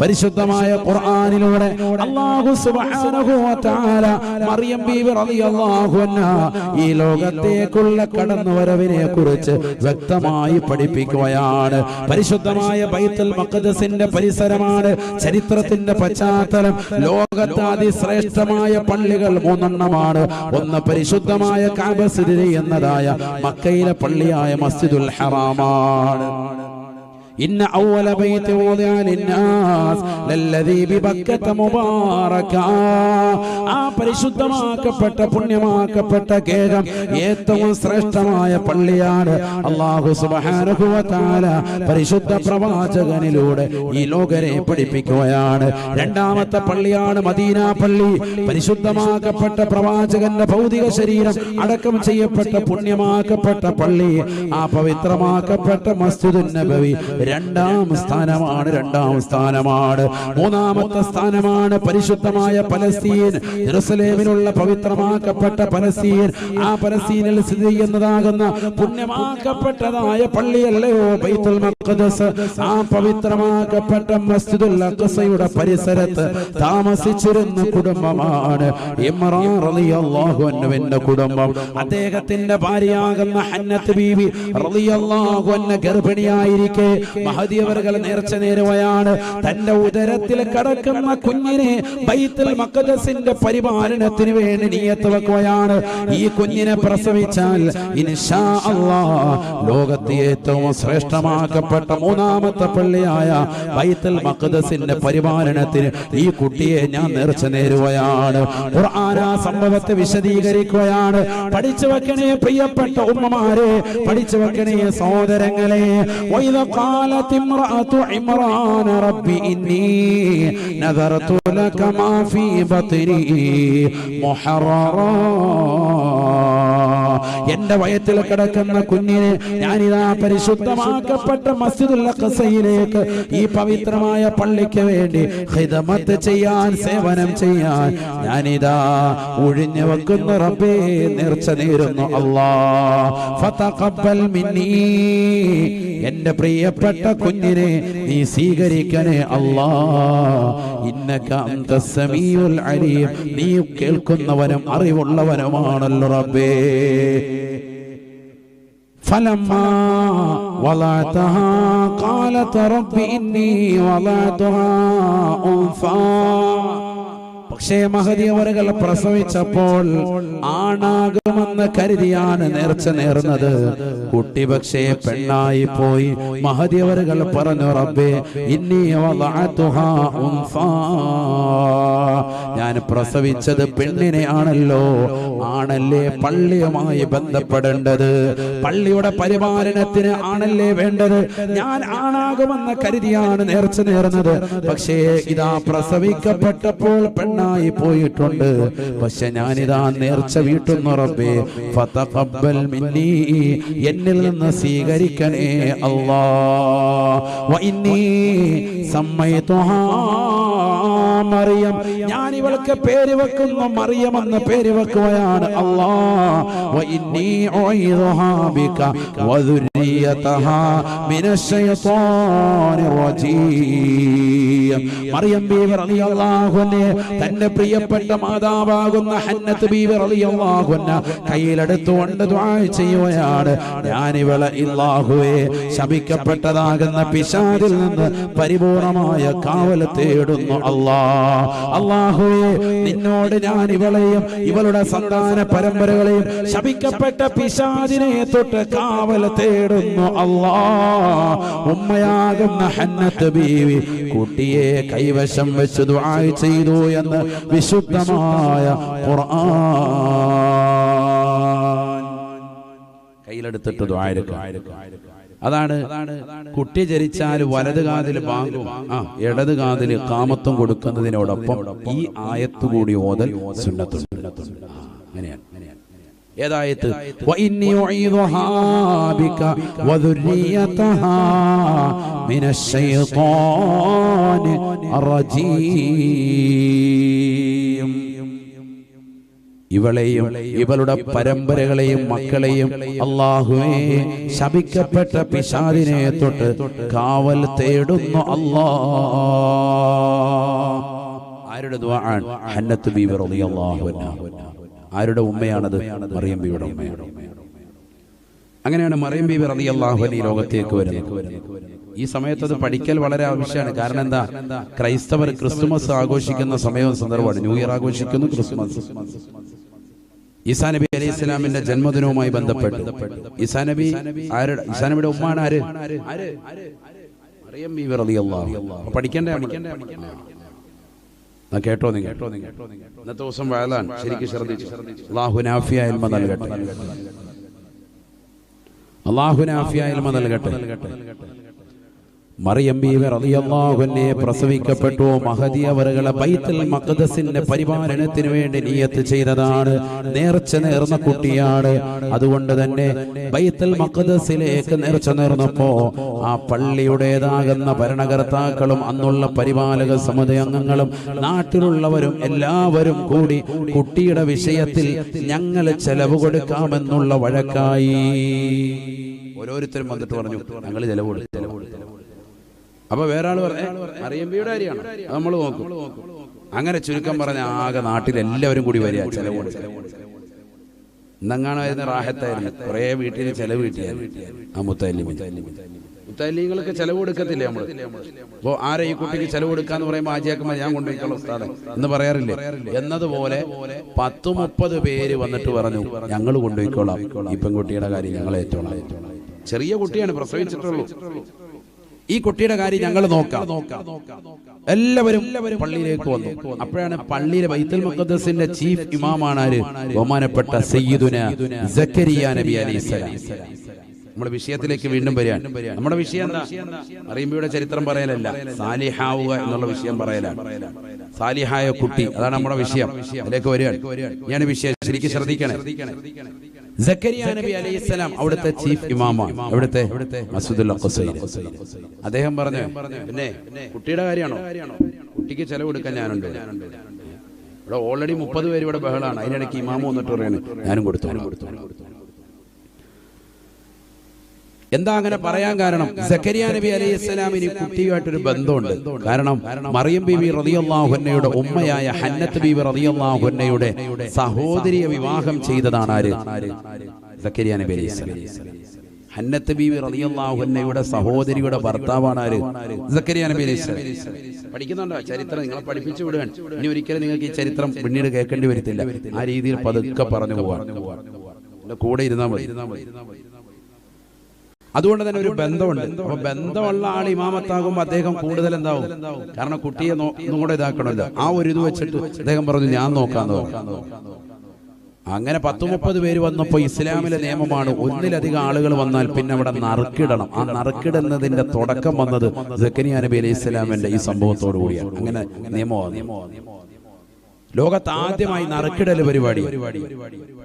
പരിശുദ്ധമായ ഖുർആനിലൂടെ അല്ലാഹു സുബ്ഹാനഹു വ തആല മറിയം ബീവി റളിയല്ലാഹു അൻഹാ ഈ ലോകത്തേക്കുള്ള കടന്നുവരവിനെ കുറിച്ച് വ്യക്തമായി പഠിപ്പിക്കുകയാണ്. പരിശുദ്ധമായ ബൈത്തുൽ മഖ്ദസിന്റെ പരിസരമാണ് ചരിത്രത്തിന്റെ പശ്ചാത്തലം ലോകത്തെ അതിശ്രേഷ്ഠമായ പള്ളികൾ മൂന്നെണ്ണമാണ്. ഒന്ന് പരിശുദ്ധമായ കാബ സ്ഥിതി ചെയ്യുന്നതായ മക്കയിലെ പള്ളിയായ മസ്ജിദുൽ ഹറാമാണ്. إن أول بيت وضع للناس للذي ببكة مباركا ആ പരിശുദ്ധമാക്കപ്പെട്ട പുണ്യമാക്കപ്പെട്ട കേകം ഏറ്റവും ശ്രേഷ്ഠമായ പള്ളിയാണ് അള്ളാഹു സുബ്ഹാനഹു വ തആല പരിശുദ്ധ പ്രവാചകനിലൂടെ ഈ ലോകരെ പഠിപ്പിക്കുകയാണ് രണ്ടാമത്തെ പള്ളിയാണ് മദീന പള്ളി പരിശുദ്ധമാക്കപ്പെട്ട പ്രവാചകന്റെ ഭൗതിക ശരീരം അടക്കം ചെയ്യപ്പെട്ട പുണ്യമാക്കപ്പെട്ട പള്ളി ആ പവിത്രമാക്കപ്പെട്ട മസ്ജിദുൻ നബവി രണ്ടാം സ്ഥാനമാണ് രണ്ടാം സ്ഥാനമാണ്. മൂന്നാമത്തെ സ്ഥാനമാണ് പരിശുദ്ധമായ പലസ്തീൻ. ജെറുസലേമിനുള്ള പവിത്രമാക്കപ്പെട്ട പലസ്തീൻ. ആ പലസ്തീനിൽ സ്ഥിതി ചെയ്യുന്നതാകുന്ന പുണ്യമാക്കപ്പെട്ടതായ പള്ളിയല്ലയോ ബൈത്തുൽ മഖ്ദസ്? ആ പവിത്രമാക്കപ്പെട്ട മസ്ജിദുൽ അഖസയുടെ പരിസരത്ത് താമസിച്ചിരുന്ന കുടുംബമാണ് ഇമ്രാൻ റളിയല്ലാഹു അൻഹുവിന്റെ കുടുംബം. അദ്ദേഹത്തിന്റെ ഭാര്യയാകുന്ന ഹന്നത്ത് ബീവി റളിയല്ലാഹു അൻഹ ഗർഭിണിയായിരിക്കെ. മഹദിയവറുകൾ നേർച്ച നേരുകയാണ് തന്റെ ഉദരത്തിൽ കടക്കുന്ന കുഞ്ഞിനെ ബൈത്തുൽ മക്കദസിന്റെ പരിപാലനത്തിന് വേണ്ടി നീയത്ത് വെക്കുകയാണ്. ഈ കുഞ്ഞിനെ പ്രസവിച്ചാൽ ഇൻഷാ അള്ളാ ലോകത്തെ ഏറ്റവും ശ്രേഷ്ഠമാക്കപ്പെട്ട മൂന്നാമത്തെ പള്ളിയായ ബൈത്തുൽ മക്കദസിന്റെ പരിപാലനത്തിന് ഈ കുട്ടിയെ ഞാൻ നേർച്ച നേരുകയാണ് ഖുർആൻ ആ സംഭവത്തെ വിശദീകരിക്കുകയാണ്. പഠിച്ചു വെക്കണേ പ്രിയപ്പെട്ട ഉമ്മമാരെ പഠിച്ചു വെക്കണേ സഹോദരങ്ങളെ. قالت امرأة عمران رب إني نذرت لك ما في بطني محررا എന്റെ വയറ്റിൽ കിടക്കുന്ന കുഞ്ഞിനെ ഞാനിതാ പരിശുദ്ധമാക്കപ്പെട്ട മസ്ജിദുൽ അഖസയിലേക്ക് ഈ പവിത്രമായ പള്ളിക്ക് വേണ്ടി ഹിദമത്ത് ചെയ്യാൻ സേവനം ചെയ്യാൻ ഞാനിതാ ഒഴിഞ്ഞു വെക്കുന്ന റബ്ബേ നേർച്ച നേരുന്നു അല്ലാ ഫതഖബ്ബൽ മിന്നീ എന്റെ പ്രിയപ്പെട്ട കുഞ്ഞിനെ നീ സ്വീകരിക്കണേ അല്ലാ ഇന്നക അന്ത സമീഉൽ അലീം നീ കേൾക്കുന്നവനും അറിവുള്ളവനുമാണല്ലോ റബ്ബേ فلما وضعتها قالت رب إني وضعتها أنثى പക്ഷേ മഹദിയവറുകൾ പ്രസവിച്ചപ്പോൾ ആണാകുമെന്ന് കരുതിയാണ് നേർച്ച നേർന്നത്. കുട്ടി പക്ഷേ പെണ്ണായി പോയി. മഹദിയവറുകൾ പറഞ്ഞു റബ്ബേ ഉൻസാ. ഞാൻ പ്രസവിച്ചത് പെണ്ണിനെ ആണല്ലോ പള്ളിയുമായി ബന്ധപ്പെടേണ്ടത്? പള്ളിയുടെ പരിപാലനത്തിന് ആണല്ലേ വേണ്ടത്? ഞാൻ ആണാകുമെന്ന് കരുതിയാണ് നേർച്ച നേർന്നത്. പക്ഷേ ഇതാ പ്രസവിക്കപ്പെട്ടപ്പോൾ പെണ്ണായി പോയിട്ടുണ്ട്. പക്ഷെ ഞാനിതാ നേർച്ച വീട്ടുന്നു റബ്ബേ. ഫതഖബ്ബൽ എന്നിൽ നിന്ന് സ്വീകരിക്കണേ അല്ലാ വ മറിയം. ഞാൻ ഇവൾക്ക് പേര് വെക്കുന്ന മറിയം എന്ന് പേര് വെക്കുകയാണ് റജീം. മറിയം ബീവർ അൻഹ തന്റെ പ്രിയപ്പെട്ട മാതാവാകുന്ന ഹന്നത്ത് ബീവി റളിയല്ലാഹു അൻഹ കയ്യിലെടുത്തുകൊണ്ട് ചെയ്യുകയാണ്. ഇവളെ ഇല്ലാഹുവേ ശപിക്കപ്പെട്ടതാകുന്ന പിശാചിൽ നിന്ന് പരിപൂർണമായ കാവൽ തേടുന്നു അല്ലാ. അല്ലാഹുവേ നിന്നോട് ഞാൻ ഇവളെയും ഇവളുടെ സന്താന പരമ്പരകളെയും ശപിക്കപ്പെട്ട പിശാചിനെ തൊട്ട് കാവൽ തേടുന്നു അള്ളാ. ഉമ്മയാകുന്ന ഹന്നത്ത് ബീവി കുട്ടിയെ കൈവശം വെച്ച് ദുആ ചെയ്തു എന്ന് വിശുദ്ധമായ ഖുർആൻ. കയ്യിലെടുത്തിട്ട് അതാണ് കുട്ടി ജനിച്ചാൽ വലത് കാതിൽ ബാങ്കും ആ ഇടത് കാതിൽ കാമത്വം കൊടുക്കുന്നതിനോടൊപ്പം ഈ ആയത്ത് കൂടി ഓതൽ സുന്നത്തുണ്ട്. അങ്ങനെയാണ്. ഏതായത്? ഇവളെയും ഇവളുടെ പരമ്പരകളെയും മക്കളെയും അള്ളാഹുവേ ശപിക്കപ്പെട്ട പിശാദിനെ തൊട്ട് കാവൽ തേടുന്നു അല്ലാ. ആരുടെ ഹന്നത്ത് ആരുടെ ഉമ്മയാണത്? മറിയം ബീവിയുടെ ഉമ്മയാണ്. അങ്ങനെയാണ് മറിയം ബീവർ അൻഹ ഈ ലോകത്തേക്ക് വരുന്നത്. ഈ സമയത്ത് അത് പഠിക്കൽ വളരെ ആവശ്യമാണ്. കാരണം എന്താ? ക്രൈസ്തവർ ക്രിസ്തുമസ് ആഘോഷിക്കുന്ന സമയവും സന്ദർഭമാണ്. ന്യൂ ഇയർ ആഘോഷിക്കുന്നു ക്രിസ്മസ് ഈസാ നബി അലൈഹി ഇസ്ലാമിന്റെ ജന്മദിനവുമായി ബന്ധപ്പെട്ട്. ഈസാ നബി ആരുടെ? ഈസാ നബിയുടെ ഉമ്മാണ് ആര് മറിയം ബീവി റളിയല്ലാഹു പഠിക്കണ്ടേ കേട്ടോ നിങ്ങൾ. ഇന്നത്തെ ദിവസം വയലാണ് ശരിക്കും ശ്രദ്ധിച്ചു? അള്ളാഹു നാഫിയ ഇൽമ നൽകട്ടെ. അള്ളാഹു നാഫിയ ഇൽമ നൽകട്ടെ. മറിയം പ്രസവിക്കപ്പെട്ടു. മഹദി അവരുകളെ ബൈത്തുൽ മഖ്ദസിന്റെ പരിപാലനത്തിന് വേണ്ടി നിയത്ത് ചെയ്തതാണ്. നേർച്ച നേർന്ന കുട്ടിയാണ്. അതുകൊണ്ട് തന്നെ ബൈത്തുൽ മഖ്ദസിലേക്ക് നേർച്ച നേർന്നപ്പോ ആ പള്ളിയുടേതാകുന്ന ഭരണകർത്താക്കളും അന്നുള്ള പരിപാലക സമുദായ അംഗങ്ങളും നാട്ടിലുള്ളവരും എല്ലാവരും കൂടി കുട്ടിയുടെ വിഷയത്തിൽ ഞങ്ങൾ ചെലവ് കൊടുക്കാമെന്നുള്ള വഴക്കായി. ഓരോരുത്തരും വന്നിട്ട് പറഞ്ഞു ഞങ്ങൾ ചെലവ് കൊടുക്കും അപ്പൊ വേറെ ആൾ പറഞ്ഞേ അറിയമ്പിയുടെ കാര്യമാണ്. അത് നമ്മൾ നോക്കും. അങ്ങനെ ചുരുക്കം പറഞ്ഞ ആകെ നാട്ടിൽ എല്ലാവരും കൂടി വരിക ചെലവ് ഇന്നങ്ങാണായിരുന്ന റാഹത്തായിരുന്നു. കുറെ വീട്ടിൽ ചെലവ് കിട്ടിയായിരുന്നു. ആ മുത്തല്ലി മുത്തല്ലിങ്ങൾക്ക് ചെലവ് കൊടുക്കത്തില്ല നമ്മൾ അപ്പോ ആരെ ഈ കുട്ടിക്ക് ചെലവ് കൊടുക്കാന്ന് പറയുമ്പോൾ ആജിയാക്കുമ്പോ ഞാൻ കൊണ്ടുപോയിക്കോളാം എന്ന് പറയാറില്ലേ? എന്നതുപോലെ പത്ത് മുപ്പത് പേര് വന്നിട്ട് പറഞ്ഞു ഞങ്ങൾ കൊണ്ടുപോയിക്കോളാം ഈ പെൺകുട്ടിയുടെ കാര്യം ഞങ്ങളെ ഏറ്റോളാം. ചെറിയ കുട്ടിയാണ് പ്രസവിച്ചിട്ടുള്ളൂ. ഈ കുട്ടിയുടെ കാര്യം ഞങ്ങൾ നോക്കാം. എല്ലാവരും പള്ളിയിലേക്ക് വന്നു. അപ്പോഴാണ് പള്ളിയിലെ ബൈത്തുൽ മുഖദ്സിന്റെ ചീഫ് ഇമാമാണ് ആര് ബഹുമാനപ്പെട്ട സയ്യിദുന സക്കരിയ നബി അലൈഹിസ്സലാം നമ്മുടെ വിഷയത്തിലേക്ക് വീണ്ടും വരികയാണ്. നമ്മുടെ വിഷയം എന്താ? അറിയുമ്പോയുടെ ചരിത്രം പറയലല്ല. സാലിഹാവുക എന്നുള്ള വിഷയം പറയലാണ്. സാലിഹായ കുട്ടി. അതാണ് നമ്മുടെ വിഷയം. അതിലേക്ക് വരികയാണ്. ഞാൻ വിഷയം. ശരിക്കും ശ്രദ്ധിക്കണേ. സക്കരിയ നബി അലൈഹിസ്സലാം അവിടുത്തെ ചീഫ് ഇമാമാണ്. അവിടുത്തെ മസൂദുൽ അദ്ദേഹം പറഞ്ഞു പിന്നെ കുട്ടിയുടെ കാര്യമാണോ? കുട്ടിക്ക് ചെലവ് കൊടുക്കാൻ ഞാനുണ്ട്. ഇവിടെ ഓൾറെഡി മുപ്പത് പേര് ഇവിടെ ബഹളാണ്. അതിനിടയ്ക്ക് ഇമാമ വന്നിട്ട് പറയാണ് ഞാനും കൊടുത്തു ഞാനും കൊടുത്തു കൊടുത്തു എന്താ അങ്ങനെ പറയാൻ കാരണം? സക്കരിയ നബി അലൈഹി ഇസ്ലാമിന് കുട്ടിയുമായിട്ടൊരു ബന്ധമുണ്ട്. കാരണം മറിയം ബീവി റളിയല്ലാഹുന്നയുടെ ഉമ്മയായ ഹന്നത്ത് ബീവി റതിയുള്ളാഹുന്നയുടെ സഹോദരിയെ വിവാഹം ചെയ്തതാണ് ആര്? സക്കരിയ നബി അലൈഹി ഇസ്ലാം ഹന്നത്ത് ബീവി റതിയുള്ളാഹുന്നയുടെ സഹോദരിയുടെ ഭർത്താവാണ് ആര്? സക്കരിയ നബി അലൈഹി പഠിക്കുന്നുണ്ടോ? ചരിത്രം നിങ്ങളെ പഠിപ്പിച്ചു വിടുകയാണ്. ഇനി ഒരിക്കലും നിങ്ങൾക്ക് ഈ ചരിത്രം പിന്നീട് കേൾക്കേണ്ടി വരത്തില്ല. ആ രീതിയിൽ പതുക്കെ പറഞ്ഞു പോവാൻ കൂടെ ഇരുന്നാൽ മതി. അതുകൊണ്ട് തന്നെ ഒരു ബന്ധമുണ്ട്. അപ്പൊ ബന്ധമുള്ള ആൾ ഇമാമത്താകുമ്പോൾ അദ്ദേഹം കൂടുതൽ എന്താവും? കാരണം കുട്ടിയെ ഒന്നും കൂടെ ഇതാക്കണമല്ലോ. ആ ഒരു ഇത് വെച്ചിട്ട് അദ്ദേഹം പറഞ്ഞു ഞാൻ നോക്കാന്ന് പറഞ്ഞു. അങ്ങനെ പത്ത് മുപ്പത് പേര് വന്നപ്പോൾ ഇസ്ലാമിലെ നിയമമാണ് ഒന്നിലധികം ആളുകൾ വന്നാൽ പിന്നെ അവിടെ നറുക്കിടണം. ആ നറുക്കിടുന്നതിന്റെ തുടക്കം വന്നത് ജക്കനി നബി അലൈഹി ഇസ്ലാമിന്റെ ഈ സംഭവത്തോടു കൂടിയാണ് അങ്ങനെ നിയമമാണ് ലോകത്ത് ആദ്യമായി നറുക്കിടൽ പരിപാടി.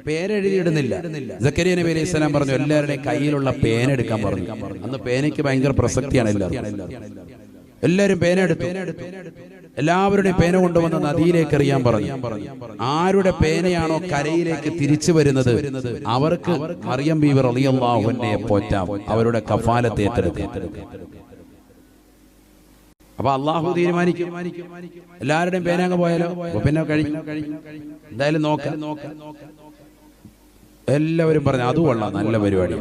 പേരെഴുതിയിടുന്നില്ല. ജക്കരിയ നബി അലൈഹി സ്വലാം പറഞ്ഞു എല്ലാവരുടെയും കയ്യിലുള്ള പേന എടുക്കാൻ പറഞ്ഞു. അന്ന് പേനയ്ക്ക് ഭയങ്കര പ്രസക്തിയാണ് എല്ലാവരും. എല്ലാവരും. പേന എടുത്തു. എല്ലാവരുടെയും പേന കൊണ്ടുവന്ന് നദിയിലേക്ക് എറിയാൻ പറഞ്ഞു. ആരുടെ പേനയാണോ കരയിലേക്ക് തിരിച്ചു വരുന്നത്? അവർക്ക് മറിയം ബീവർ അലിയല്ലാഹുവിനെ പോറ്റാം. അവരുടെ കഫാലത്തെ ഏറ്റെടുക്കാം. അപ്പൊ അള്ളാഹു തീരുമാനിക്കും. എല്ലാവരുടെയും പേന പോയാലോ? പിന്നെ കഴിഞ്ഞു എന്തായാലും നോക്കാം. എല്ലാവരും പറഞ്ഞു അത് കൊള്ളാം. നല്ല പരിപാടി.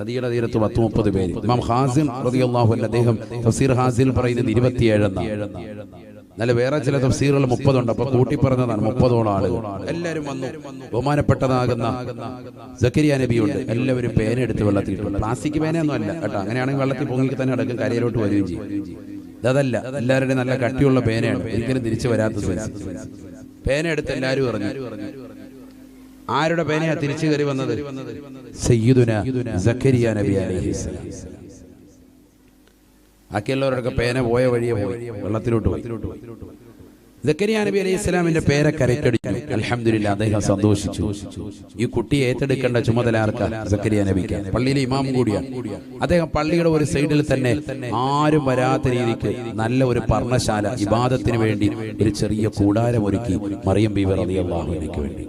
നദിയുടെ തീരത്ത് പത്ത് മുപ്പത് പേര്. ഇമാം ഹാസിം റളിയല്ലാഹു അൻഹു അദ്ദേഹം തഫ്സീർ ഹാസിൽ പറയുന്നത് ഇരുപത്തിയേഴെന്ന നല്ല വേറെ ചില തഫ്സീറുകൾ മുപ്പതുണ്ട്. അപ്പൊ കൂട്ടി പറഞ്ഞതാണ് മുപ്പതോളം ആളുകൾ. എല്ലാവരും വന്നു. ബഹുമാനപ്പെട്ടതാകുന്ന സക്കരിയ നബിയുണ്ട്. എല്ലാവരും പേന എടുത്ത് വെള്ളത്തിൽ പ്ലാസ്റ്റിക് പേനയൊന്നും അല്ല കേട്ടോ. അങ്ങനെയാണെങ്കിൽ വെള്ളത്തിൽ പൊങ്ങി തന്നെ അടക്കം കരയിലോട്ട് വരികയും ചെയ്യും. അതല്ല എല്ലാവരുടെയും നല്ല കട്ടിയുള്ള പേനയാണ്. ഒരിക്കലും തിരിച്ചു വരാത്ത സൈസ്. പേന എടുത്ത് എല്ലാവരും പറഞ്ഞു ആരുടെ പേനയാ തിരിച്ചു കയറി വന്നത്? സയ്യിദുന സക്കരിയ നബി അലൈഹിസ്സലാം ബാക്കിയുള്ളവരൊക്കെ പേന പോയ വഴിയെ പോയി. വെള്ളത്തിലോട്ട് പോയി. സക്കരിയ നബി അലൈഹി ഇസ്ലാമിന്റെ പേരെ കരക്കടിച്ചു അലഹമില്ല അദ്ദേഹം സന്തോഷിച്ചു. ഈ കുട്ടിയെ ഏറ്റെടുക്കേണ്ട ചുമതല ആർക്കാ? സക്കരിയ നബിക്ക്. പള്ളിയിലെ ഇമാം കൂടിയാണ് അദ്ദേഹം പള്ളിയുടെ ഒരു സൈഡിൽ തന്നെ ആരും വരാത്ത രീതിക്ക് നല്ല ഒരു പർണശാല ഇബാദത്തിന് വേണ്ടി ഒരു ചെറിയ കൂടാരം ഒരുക്കി മറിയം ബീവർ അലി അള്ളാഹുവിനേക്ക് വേണ്ടി.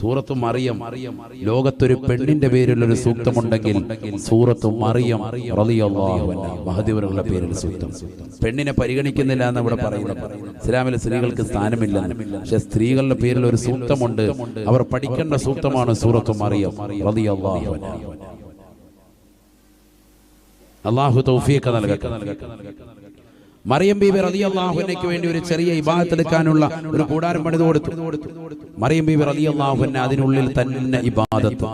സൂറത്ത് മറിയം. ലോകത്തൊരു പെണ്ണിന്റെ പേരിലൊരു സൂക്തമുണ്ടെങ്കിൽ സൂറത്ത് മറിയം മഹദിവറുടെ പേരിൽ സൂക്തം. പെണ്ണിനെ പരിഗണിക്കുന്നില്ല എന്ന് ഇവിടെ പറയുന്നത് ഇസ്ലാമിലെ സ്ത്രീകൾക്ക് സ്ഥാനമില്ല. പക്ഷെ സ്ത്രീകളുടെ പേരിൽ ഒരു സൂക്തമുണ്ട്. അവർ പഠിക്കേണ്ട സൂക്തമാണ് സൂറത്ത് മറിയം അള്ളാഹു തൗഫീഖ് നൽകട്ടെ. മറിയം ബീബി റളിയല്ലാഹുവിനക്ക് വേണ്ടി ഒരു ചെറിയ ഇബാദത്തെടുക്കാനുള്ള ഒരു കൂടാരം പണിത് കൊടുത്തു. മറിയം ബീബി റളിയല്ലാഹുവിന് അതിനുള്ളിൽ തന്നെ ഇബാദത്ത്.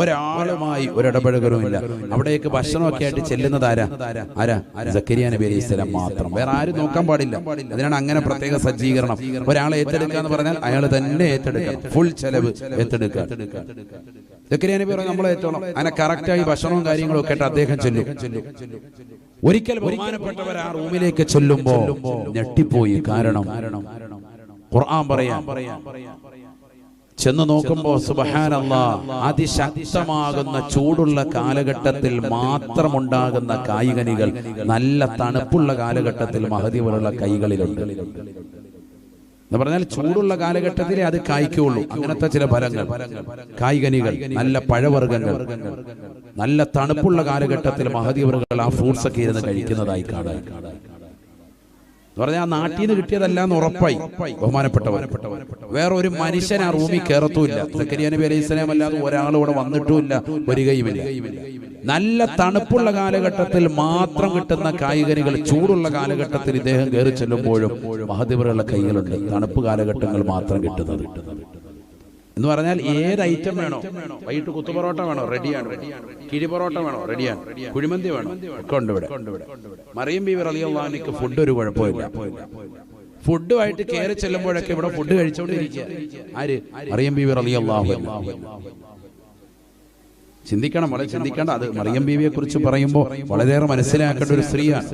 ഒരാളുമായി ഒരിടപഴകലുമില്ല. അവിടേക്ക് ഭക്ഷണമൊക്കെ ആയിട്ട് ചെല്ലുന്നത് ആരാ? ആരാ? സക്കരിയ മാത്രം. വേറെ ആരും നോക്കാൻ പാടില്ല. അതിനാണ് അങ്ങനെ പ്രത്യേക സജ്ജീകരണം. ഒരാളെ ഏറ്റെടുക്കുക എന്ന് പറഞ്ഞാൽ അയാൾ തന്നെ ഏറ്റെടുക്കുക. ഫുൾ ചെലവ് ഏറ്റെടുക്കുക. നബി പറഞ്ഞു നമ്മളെ ഏറ്റോളം അങ്ങനെ കറക്റ്റായി ഭക്ഷണവും കാര്യങ്ങളും ഒക്കെ അദ്ദേഹം ചെല്ലും? ഒരിക്കൽ ബഹുമാനപ്പെട്ടവർ ആ റൂമിലേക്ക് ചെല്ലുമ്പോ ഞെട്ടിപ്പോയി. കാരണം ഖുർആൻ പറയാം ചെന്ന് നോക്കുമ്പോ സുബഹാനല്ല അതിശക്തമാകുന്ന ചൂടുള്ള കാലഘട്ടത്തിൽ മാത്രമുണ്ടാകുന്ന കായികനികൾ നല്ല തണുപ്പുള്ള കാലഘട്ടത്തിൽ മഹതി പോലുള്ള കൈകളിലുണ്ട്. എന്ന് പറഞ്ഞാൽ ചൂടുള്ള കാലഘട്ടത്തിലേ അത് കായ്ക്കുള്ളൂ അങ്ങനത്തെ ചില ഫലങ്ങൾ. കായികനികൾ നല്ല പഴവർഗങ്ങൾ നല്ല തണുപ്പുള്ള കാലഘട്ടത്തിൽ മഹദീവറുകൾ ആ ഫ്രൂട്ട്സ് ഒക്കെ ഇരുന്ന് കഴിക്കുന്നതായി കാണാൻ എന്ന് പറഞ്ഞാൽ ആ നാട്ടിൽ നിന്ന് കിട്ടിയതല്ല എന്ന് ഉറപ്പായി. ബഹുമാനപ്പെട്ടവർ. വേറെ ഒരു മനുഷ്യൻ ആ റൂമിൽ കയറത്തുമില്ല സക്കരിയ നബി അലൈഹി സ്വലാം അല്ലാതെ ഒരാൾ ഇവിടെ വന്നിട്ടുമില്ല. വരികയുമില്ല. നല്ല തണുപ്പുള്ള കാലഘട്ടത്തിൽ മാത്രം കിട്ടുന്ന കായികനികൾ ചൂടുള്ള കാലഘട്ടത്തിൽ ഇദ്ദേഹം കയറി ചെല്ലുമ്പോഴും മഹദിവറുകളുടെ കൈകളുണ്ട് തണുപ്പ് കാലഘട്ടങ്ങൾ മാത്രം കിട്ടുന്നത്. എന്ന് പറഞ്ഞാൽ ഏത് ഐറ്റം വേണോ വൈകിട്ട് കുത്തുപൊറോട്ട വേണോ റെഡിയാണ്. കിഴി പൊറോട്ട വേണോ റെഡിയാണ്. കുഴിമന്തി വേണോ ഒക്കെ ഉണ്ട് ഇവിടെ. മറിയം ബീവർ അലിയുള്ളഹാനിക്ക് ഫുഡ് ഒരു കുഴപ്പമില്ല ഫുഡുമായിട്ട് കയറി ചെല്ലുമ്പോഴൊക്കെ ഇവിടെ ഫുഡ് കഴിച്ചുകൊണ്ടിരിക്കുക ആര്? മറിയം ബീവർ അലിയല്ലാഹു ചിന്തിക്കണം വളരെ ചിന്തിക്കേണ്ട. അത് മറിയം ബീവിയെ കുറിച്ച് പറയുമ്പോൾ വളരെയേറെ മനസ്സിലാക്കേണ്ട ഒരു സ്ത്രീയാണ്.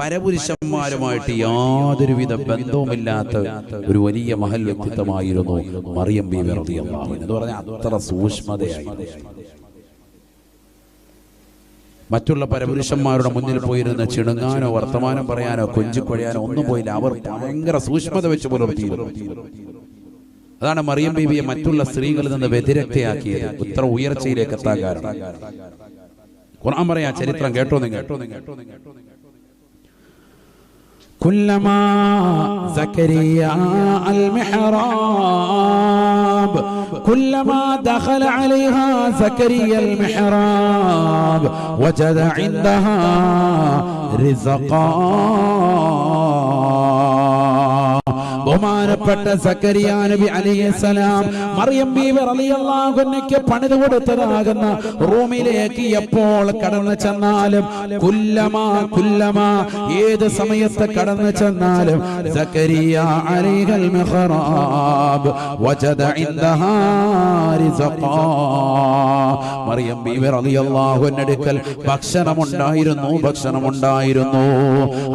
പരപുരുഷന്മാരുമായിട്ട് യാതൊരുവിധ ബന്ധവുമില്ലാത്ത ഒരു വലിയ മഹൽ വ്യക്തിത്വമായിരുന്നു മറിയം ബീവി റളിയല്ലാഹു എന്ന് പറഞ്ഞാൽ അത്ര സൂക്ഷ്മതയായി മറ്റുള്ള പരപുരുഷന്മാരുടെ മുന്നിൽ പോയിരുന്ന ചിണുങ്ങാനോ വർത്തമാനം പറയാനോ കൊഞ്ചിക്കൊഴിയാനോ ഒന്നും പോയില്ല. അവർ ഭയങ്കര സൂക്ഷ്മത വെച്ച് പുലർത്തിയിരുന്നു. അതാണ് മറിയം ബീവിയെ മറ്റുള്ള സ്ത്രീകളിൽ നിന്ന് വ്യതിരക്തയാക്കിയത് ഇത്ര ഉയർച്ചയിലേക്ക് എത്താൻ കാരണം ഖുർആൻ പറയാ ചരിത്രം കേട്ടോ നിങ്ങൾ كلما زكريا المحراب كلما دخل عليها زكريا المحراب وجد عندها رزقا ബഹുമാനപ്പെട്ട സക്കരിയ നബി സലാം മറിയം ബീവി റളിയല്ലാഹു അൻഹയ്ക്ക് പണിത് കൊടുത്തതാകുന്ന റൂമിലേക്ക് എപ്പോൾ കടന്നു ചെന്നാലും കുല്ലമാ കുല്ലമാ ഏത് സമയത്ത് കടന്നു ചെന്നാലും സക്കരിയ അലൈഹൽ മിഹ്റാബ് വജദ ഇൻദഹാ റിസഖാ. മറിയം ബീവി റളിയല്ലാഹു അൻഹടുക്കൽ ഭക്ഷണമുണ്ടായിരുന്നു ഭക്ഷണമുണ്ടായിരുന്നു.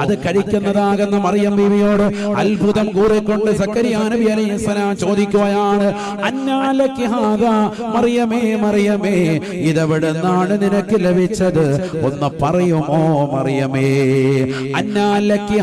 അത് കഴിക്കുന്നതാകുന്ന മറിയം ബീവിയോട് അത്ഭുതം കൂറിക്കൊണ്ട് സക്കരിയ നബി അലൈഹി സ്വലാം ചോദിക്കുകയാണ് ഹാദാ മറിയമേ മറിയമേ ഇതെവിടെ നിന്നാണ് നിനക്ക് ലഭിച്ചത്? ഒന്ന് പറയുമോ മറിയമേ? അന്നാലക്കി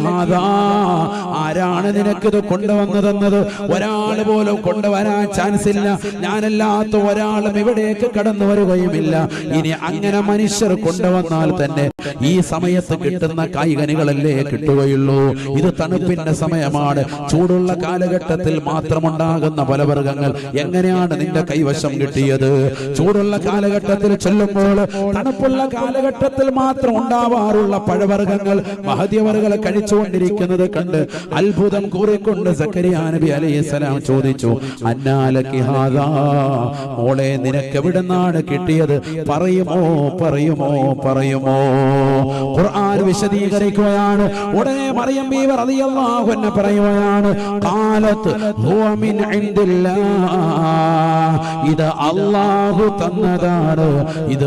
ആരാണ് നിനക്കിത് കൊണ്ടുവന്നതെന്നത്? ഒരാൾ പോലും കൊണ്ടുവരാൻ ചാൻസ് ഇല്ല ഞാനല്ലാത്ത ഒരാളും ഇവിടേക്ക് കടന്നു വരികയുമില്ല. ഇനി അങ്ങനെ മനുഷ്യർ കൊണ്ടുവന്നാൽ തന്നെ ഈ സമയത്ത് കിട്ടുന്ന കായികനികളല്ലേ കിട്ടുകയുള്ളൂ. ഇത് തണുപ്പിന്റെ സമയമാണ്. ചൂടുള്ള കാലഘട്ടത്തിൽ മാത്രമുണ്ടാകുന്ന ഫലവർഗങ്ങൾ എങ്ങനെയാണ് നിന്റെ കൈവശം കിട്ടിയത്? ചൂടുള്ള കാലഘട്ടത്തിൽ ചെല്ലുമ്പോൾ തണുപ്പുള്ള കാലഘട്ടത്തിൽ മാത്രം ഉണ്ടാവാറുള്ള പഴവർഗങ്ങൾ മഹദ്യവറുകൾ കഴിച്ചുകൊണ്ടിരിക്കുന്നത് കണ്ട് അത്ഭുതം കൂറിക്കൊണ്ട് സക്കരിയ നബി അലൈഹിസ്സലാം ചോദിച്ചു അന്നാലക്കി ഹാദാ? മോളെ നിനക്ക് എവിടുന്നാണ് കിട്ടിയത്? പറയുമോ പറയുമോ പറയുമോ ഖുർആൻ വിശദീകരിക്കുകയാണ്. ഉടനെ മറിയം ബീവർ റളിയല്ലാഹു അൻഹ പറയുകയാണ് ഇൻദില്ലാഹ്. ഇത് അല്ലാഹു തന്നതാണ്. ഇത്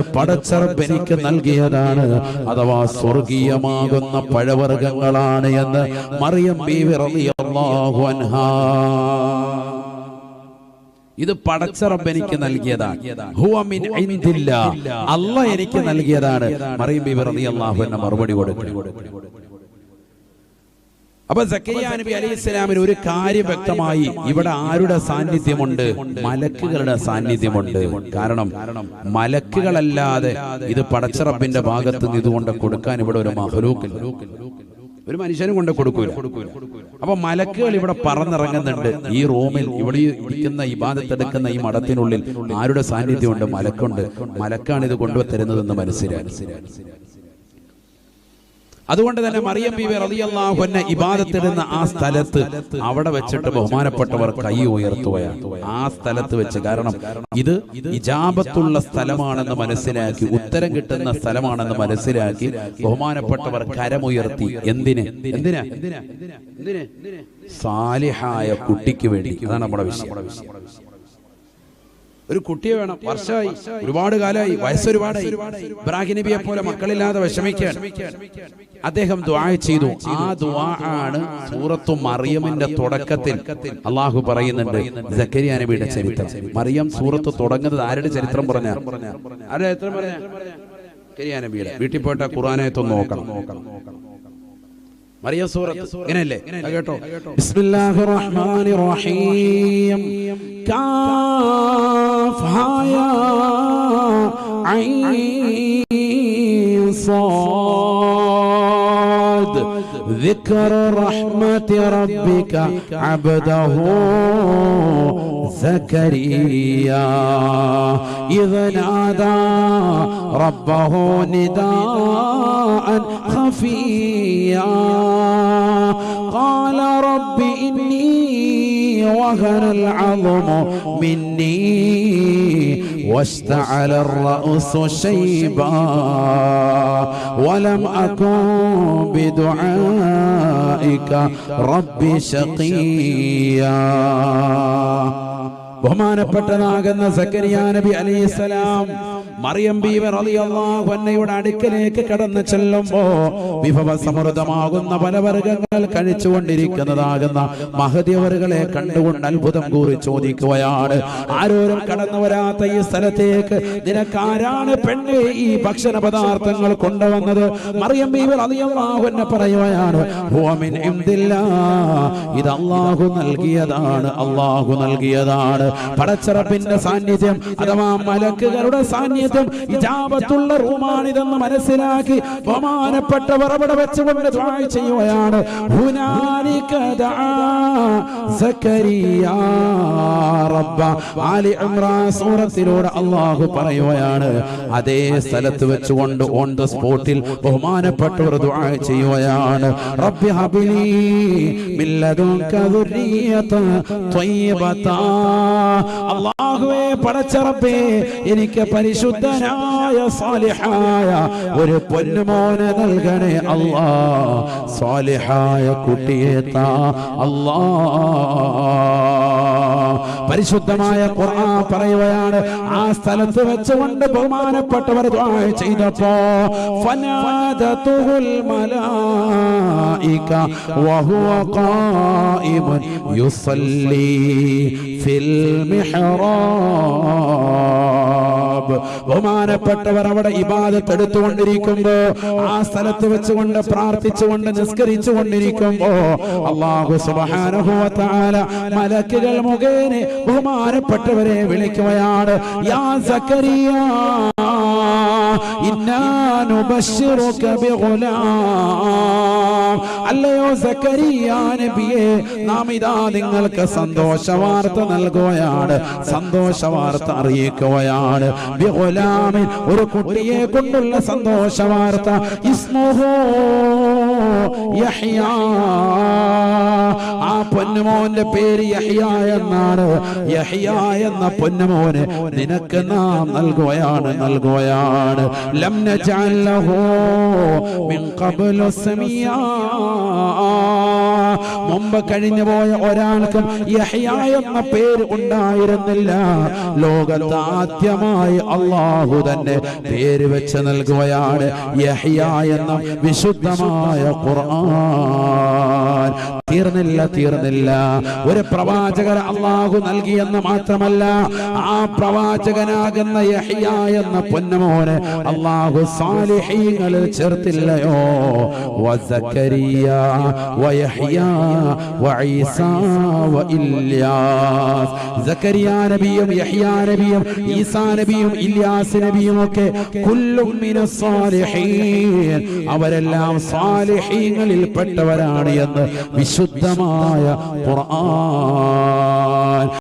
എനിക്ക് നൽകിയതാണ്. അഥവാ സ്വർഗീയമാകുന്ന പഴവർഗങ്ങളാണ് എന്ന് മറിയം ബീവി റളിയല്ലാഹു അൻഹാ. ഇത് പടച്ചറബ് എനിക്ക് നൽകിയതാണ്. അല്ല എനിക്ക് നൽകിയതാണ്. മറിയം ബീവി റളിയല്ലാഹു അൻഹ മറുപടി കൊടുക്കും. അപ്പൊ സക്കയ്യ നബി അലൈഹി ഇസ്ലാമിന് ഒരു കാര്യം വ്യക്തമായി ഇവിടെ ആരുടെ സാന്നിധ്യമുണ്ട്? മലക്കുകളുടെ സാന്നിധ്യമുണ്ട്. കാരണം മലക്കുകളല്ലാതെ ഇത് പടച്ചറപ്പിന്റെ ഭാഗത്ത് നിന്ന് ഇതുകൊണ്ട് കൊടുക്കാൻ ഇവിടെ ഒരു മഹലൂക്ക് ഒരു മനുഷ്യനും കൊണ്ട് കൊടുക്കൂല. അപ്പൊ മലക്കുകൾ ഇവിടെ പറന്നിറങ്ങുന്നുണ്ട്. ഈ റൂമിൽ ഇവിടെ ഈ ഇരിക്കുന്ന ഇബാദത്തെടുക്കുന്ന ഈ മഠത്തിനുള്ളിൽ ആരുടെ സാന്നിധ്യമുണ്ട്? മലക്കുണ്ട്. മലക്കാണ് ഇത് കൊണ്ടുവരുന്നതെന്ന് മനസ്സിലാക്കി അതുകൊണ്ട് തന്നെ മറിയം ബീവി റളിയല്ലാഹു അൻഹ ഇബാദത്തിടുന്ന ആ സ്ഥലത്ത് അവിടെ വെച്ചിട്ട് ബഹുമാനപ്പെട്ടവർ കൈ ഉയർത്തുകയാണ്. ആ സ്ഥലത്ത് വെച്ച് കാരണം ഇത് ഇജാബത്തുള്ള സ്ഥലമാണെന്ന് മനസ്സിലാക്കി ഉത്തരം കിട്ടുന്ന സ്ഥലമാണെന്ന് മനസ്സിലാക്കി ബഹുമാനപ്പെട്ടവർ കരമുയർത്തി. എന്തിന്? എന്തിനാ? എന്തിന്? സാലിഹായ കുട്ടിക്ക് വേണ്ടി. അതാണ് നമ്മുടെ വിഷയം. ഒരു കുട്ടിയെ വേണം. വർഷമായി. ഒരുപാട് കാലമായി. വയസ്സൊരുപാടായി. ഇബ്രാഹിം നബിയെ പോലെ മക്കളില്ലാതെ വിഷമിക്കാൻ അദ്ദേഹം ചെയ്തു. ആ ദുആ ആണ് സൂറത്തു മറിയമിന്റെ തുടക്കത്തിൽ അള്ളാഹു പറയുന്നുണ്ട് സക്കരിയ നബിയുടെ ചരിത്രം. മറിയം സൂറത്ത് തുടങ്ങുന്നത് ആരുടെ ചരിത്രം പറഞ്ഞ? ആരുടെ ചരിത്രം പറഞ്ഞ? നബിയുടെ. വീട്ടിൽ പോയിട്ട് നോക്കണം നോക്കണം. മറിയം സൂറത്ത് ഇങ്ങനെയല്ലേ അത് കേട്ടോ ബിസ്മില്ലാഹിർ റഹ്മാനിർ റഹീം കാഫ് ഹായ ഐൻ صاد ذكر رحمة ربك عبده زكريا. إذ نادى ربه نداء خفيا. قال رب إني وهن العظم مني. واشتعل الرأس شيبا. ولم أكن بدعائك رب شقيا. ബഹുമാനപ്പെട്ടതാകുന്ന സക്കരിയ നബി അലൈഹിസ്സലാം മറിയം ബീവി റളിയല്ലാഹു അൻഹയുടെ അടുക്കലേക്ക് കടന്നു ചെല്ലുമ്പോ വിഭവ സമൃദ്ധമാകുന്ന പലവർഗങ്ങൾ കഴിച്ചുകൊണ്ടിരിക്കുന്നതാകുന്ന മഹതിയവറുകളെ കണ്ടുകൊണ്ട് അത്ഭുതം കൂറി ചോദിക്കുകയാണ്. ആരോരും കടന്നു വരാത്ത ഈ സ്ഥലത്തേക്ക് നിനക്കാരാണ് പെണ്ണ് ഈ ഭക്ഷണ പദാർത്ഥങ്ങൾ കൊണ്ടുവന്നത്? മറിയം ബീവി റളിയല്ലാഹു അൻഹ പറയുകയാണ് ഇത് അള്ളാഹു നൽകിയതാണ് അള്ളാഹു നൽകിയതാണ്. പടച്ചറപ്പിന്റെ സാന്നിധ്യം അഥവാ മലക്കുകളുടെ സാന്നിധ്യം ഇജാപത്തുള്ള റൂമാണിതെന്ന് മനസ്സിലാക്കി ബഹുമാനപ്പെട്ടവർ അവിടെ വെച്ചുകൊണ്ട് ചെയ്യുകയാണ്. സൂറത്തിലൂടെ അള്ളാഹു പറയുകയാണ്. അതേ സ്ഥലത്ത് വെച്ചുകൊണ്ട് ഓൺ ദ സ്പോട്ടിൽ ബഹുമാനപ്പെട്ടവർ ചെയ്യുകയാണ്. റബ്ബി ഹബിലി മിൻ ലദുൻക ദുർരിയത ത്വയ്യിബത അള്ളാഹുവേ പടച്ചറപ്പേ എനിക്ക് പരിശുദ്ധനായ സാലിഹായ ഒരു പൊന്നുമോനെ നൽകണേ അല്ലാ സാലിഹായ കുട്ടിയെ താ അല്ലാ പരിശുദ്ധമായ ഖുർആൻ പറയുകയാണ് ആ സ്ഥലത്ത് വെച്ചുകൊണ്ട് ബഹുമാനപ്പെട്ടവർ ദുആ ചെയ്തപ്പോ ഫനാദതുൽ മലായിക വഹുവ ഖായിമുൻ യുസല്ലി ഫിൽ മിഹ്റാബ്. ബഹുമാനപ്പെട്ടവർ അവിടെ ഇബാദത്ത് എടുത്തുകൊണ്ടിരിക്കുമ്പോ ആ സ്ഥലത്ത് വെച്ചുകൊണ്ട് പ്രാർത്ഥിച്ചുകൊണ്ട് നിസ്കരിച്ചു കൊണ്ടിരിക്കുമ്പോ അള്ളാഹു തആല മലക്കുകൾ മുഖേന ബഹുമാനപ്പെട്ടവരെ വിളിക്കുകയാണ് യാ സക്കരിയ അല്ലയോ സക്കരിയ നബിയെ നാം ഇതാ നിങ്ങൾക്ക് സന്തോഷ വാർത്ത നൽകുകയാണ് സന്തോഷ വാർത്ത അറിയിക്കുകയാണ്. ഒരു കുട്ടിയെ കൊണ്ടുള്ള സന്തോഷ വാർത്ത. ഇസ്മുഹു ആ പൊന്നുമോന്റെ പേര് യഹ്യ എന്നാണ്. യഹ്യ എന്ന പൊന്നുമോന് നിനക്ക് നാം നൽകുകയാണ് നൽകുകയാണ്. ലം നജഅൽ ലഹു മിൻ ഖബ്ലു സമീയാ മുമ്പ് കഴിഞ്ഞു പോയ ഒരാൾക്കും യഹ്യ എന്ന പേര് ഉണ്ടായിരുന്നില്ല. ലോകത്ത് ആദ്യമായി അള്ളാഹു തന്നെ പേര് വെച്ച് നൽകുകയാണ് യഹ്യ എന്ന വിശുദ്ധമായ ഖുർആൻ. തീർന്നില്ല തീർന്നില്ല. ഒരു പ്രവാചകൻ അള്ളാഹു നൽകിയെന്ന് മാത്രമല്ല ആ പ്രവാചകനാകുന്ന യഹ്യ എന്ന പൊന്നമോനെ അള്ളാഹു സാലിഹീങ്ങളിൽ ചേർത്തില്ലയോ? വസക്കരിയ വയഹ്യ വഈസാ വഇല്യാസ് സക്കരിയ നബിയും യഹ്യ നബിയും ഈസാ നബിയും ഇല്യാസ് നബിയും ഒക്കെ കുല്ലും മിനസ് സാലിഹീൻ. അവരെല്ലാം സാലിഹീങ്ങളിൽ പെട്ടവരാണ് എന്ന് വിശുദ്ധമായ ഖുർആൻ.